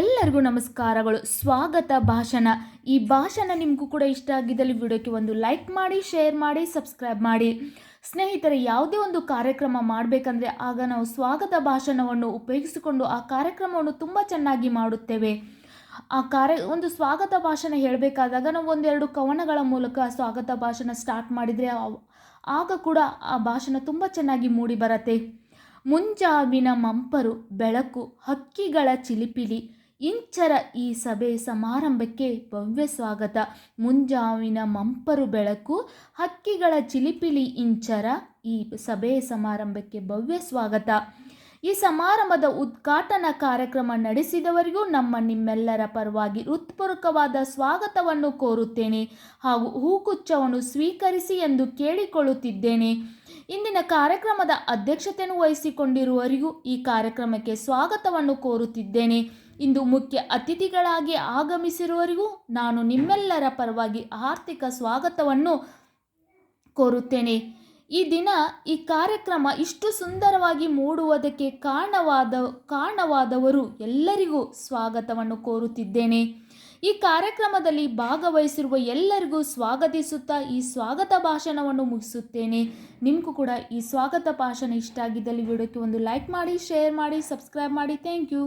ಎಲ್ಲರಿಗೂ ನಮಸ್ಕಾರಗಳು. ಸ್ವಾಗತ ಭಾಷಣ. ಈ ಭಾಷಣ ನಿಮಗೂ ಕೂಡ ಇಷ್ಟ ಆಗಿದ್ದಲ್ಲಿ ವಿಡಿಯೋಕ್ಕೆ ಒಂದು ಲೈಕ್ ಮಾಡಿ, ಶೇರ್ ಮಾಡಿ, ಸಬ್ಸ್ಕ್ರೈಬ್ ಮಾಡಿ. ಸ್ನೇಹಿತರೆ, ಯಾವುದೇ ಒಂದು ಕಾರ್ಯಕ್ರಮ ಮಾಡಬೇಕಂದ್ರೆ ಆಗ ನಾವು ಸ್ವಾಗತ ಭಾಷಣವನ್ನು ಉಪಯೋಗಿಸಿಕೊಂಡು ಆ ಕಾರ್ಯಕ್ರಮವನ್ನು ತುಂಬ ಚೆನ್ನಾಗಿ ಮಾಡುತ್ತೇವೆ. ಆ ಕಾರ್ಯ, ಒಂದು ಸ್ವಾಗತ ಭಾಷಣ ಹೇಳಬೇಕಾದಾಗ ನಾವು ಒಂದೆರಡು ಕವನಗಳ ಮೂಲಕ ಸ್ವಾಗತ ಭಾಷಣ ಸ್ಟಾರ್ಟ್ ಮಾಡಿದರೆ ಆಗ ಕೂಡ ಆ ಭಾಷಣ ತುಂಬ ಚೆನ್ನಾಗಿ ಮೂಡಿ ಬರತ್ತೆ. ಮುಂಜಾವಿನ ಮಂಪರು, ಬೆಳಕು, ಹಕ್ಕಿಗಳ ಚಿಲಿಪಿಲಿ ಇಂಚರ ಈ ಸಭೆ ಸಮಾರಂಭಕ್ಕೆ ಭವ್ಯ ಸ್ವಾಗತ. ಮುಂಜಾವಿನ ಮಂಪರು ಬೆಳಕು, ಹಕ್ಕಿಗಳ ಚಿಲಿಪಿಲಿ ಇಂಚರ ಈ ಸಭೆ ಸಮಾರಂಭಕ್ಕೆ ಭವ್ಯ ಸ್ವಾಗತ. ಈ ಸಮಾರಂಭದ ಉದ್ಘಾಟನಾ ಕಾರ್ಯಕ್ರಮ ನಡೆಸಿದವರಿಗೂ ನಮ್ಮ ನಿಮ್ಮೆಲ್ಲರ ಪರವಾಗಿ ಹೃತ್ಪೂರ್ವಕವಾದ ಸ್ವಾಗತವನ್ನು ಕೋರುತ್ತೇನೆ ಹಾಗೂ ಹೂಗುಚ್ಛವನ್ನು ಸ್ವೀಕರಿಸಿ ಎಂದು ಕೇಳಿಕೊಳ್ಳುತ್ತಿದ್ದೇನೆ. ಇಂದಿನ ಕಾರ್ಯಕ್ರಮದ ಅಧ್ಯಕ್ಷತೆಯನ್ನು ವಹಿಸಿಕೊಂಡಿರುವವರಿಗೂ ಈ ಕಾರ್ಯಕ್ರಮಕ್ಕೆ ಸ್ವಾಗತವನ್ನು ಕೋರುತ್ತಿದ್ದೇನೆ. ಇಂದು ಮುಖ್ಯ ಅತಿಥಿಗಳಾಗಿ ಆಗಮಿಸಿರುವವರಿಗೂ ನಾನು ನಿಮ್ಮೆಲ್ಲರ ಪರವಾಗಿ ಆರ್ಥಿಕ ಸ್ವಾಗತವನ್ನು ಕೋರುತ್ತೇನೆ. ಈ ದಿನ ಈ ಕಾರ್ಯಕ್ರಮ ಇಷ್ಟು ಸುಂದರವಾಗಿ ಮೂಡುವುದಕ್ಕೆ ಕಾರಣವಾದ, ಕಾರಣವಾದವರು ಎಲ್ಲರಿಗೂ ಸ್ವಾಗತವನ್ನು ಕೋರುತ್ತಿದ್ದೇನೆ. ಈ ಕಾರ್ಯಕ್ರಮದಲ್ಲಿ ಭಾಗವಹಿಸಿರುವ ಎಲ್ಲರಿಗೂ ಸ್ವಾಗತಿಸುತ್ತಾ ಈ ಸ್ವಾಗತ ಭಾಷಣವನ್ನು ಮುಗಿಸುತ್ತೇನೆ. ನಿಮಗೂ ಕೂಡ ಈ ಸ್ವಾಗತ ಭಾಷಣ ಇಷ್ಟ ಆಗಿದ್ದಲ್ಲಿ ವಿಡಿಯೋಕ್ಕೆ ಒಂದು ಲೈಕ್ ಮಾಡಿ ಶೇರ್ ಮಾಡಿ ಸಬ್ಸ್ಕ್ರೈಬ್ ಮಾಡಿ. Thank you